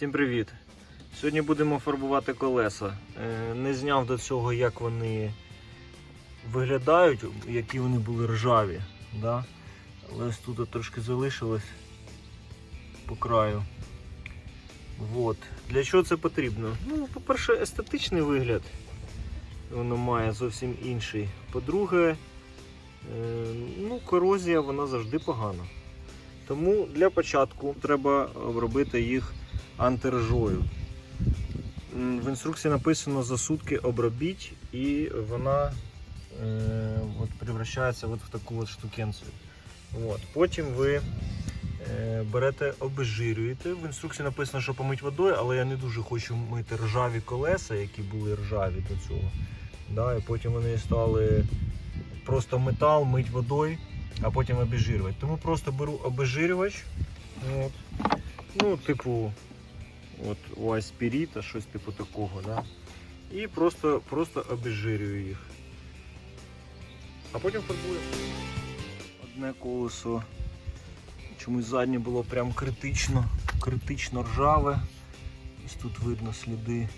Всім привіт! Сьогодні будемо фарбувати колеса. Е, Не зняв до цього, як вони виглядають, які вони були ржаві. Да? Але ось тут трошки залишилось по краю. Вот. Для чого це потрібно? Ну, по-перше, естетичний вигляд. Воно має зовсім інший. По-друге, е, ну, корозія вона завжди погана. Тому для початку треба обробити їх антиржою. В інструкції написано за сутки обробіть, і вона е, от, превращається от в таку от штукенцію. От. Потім ви е, берете, обезжирюєте. В інструкції написано, що помить водою, але я не дуже хочу мити ржаві колеса, які були ржаві до цього. Да, і потім вони стали просто метал, мить водою, а потім обезжирювати. Тому просто беру обезжирювач. От. Ну, типу, от у аспіріта, щось типу такого, да? І просто, просто обезжирюю їх. А потім фарбую. Одне колесо чомусь заднє було прям критично, критично ржаве. Ось тут видно сліди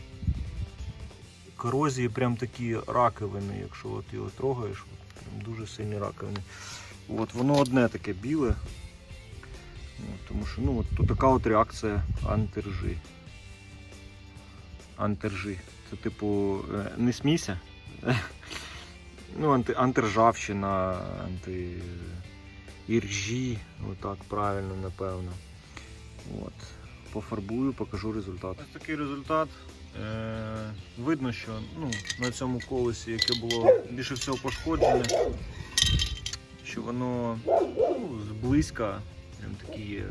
корозії, прям такі раковини, якщо от його трогаєш, прям дуже сильні раковини. От воно одне таке біле. От, тому що ну, от така от реакція антиржи. Антиржи. Це типу е, не смійся. Ну, анти, антиржавщина, анти іржі, отак правильно, напевно. От. Пофарбую, покажу результат. Ось такий результат. Е, видно, що ну, на цьому колесі, яке було більше всього пошкоджене, що воно ну, зблизька такі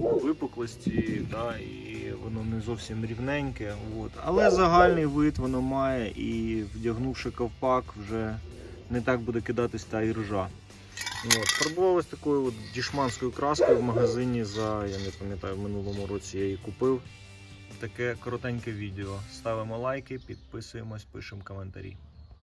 випуклості, да, і воно не зовсім рівненьке. От. Але загальний вид воно має і вдягнувши ковпак, вже не так буде кидатись та іржа. От. Фарбувалась такою от дішманською краскою в магазині за, я не пам'ятаю, в минулому році я її купив. Таке коротеньке відео. Ставимо лайки, підписуємось, пишемо коментарі.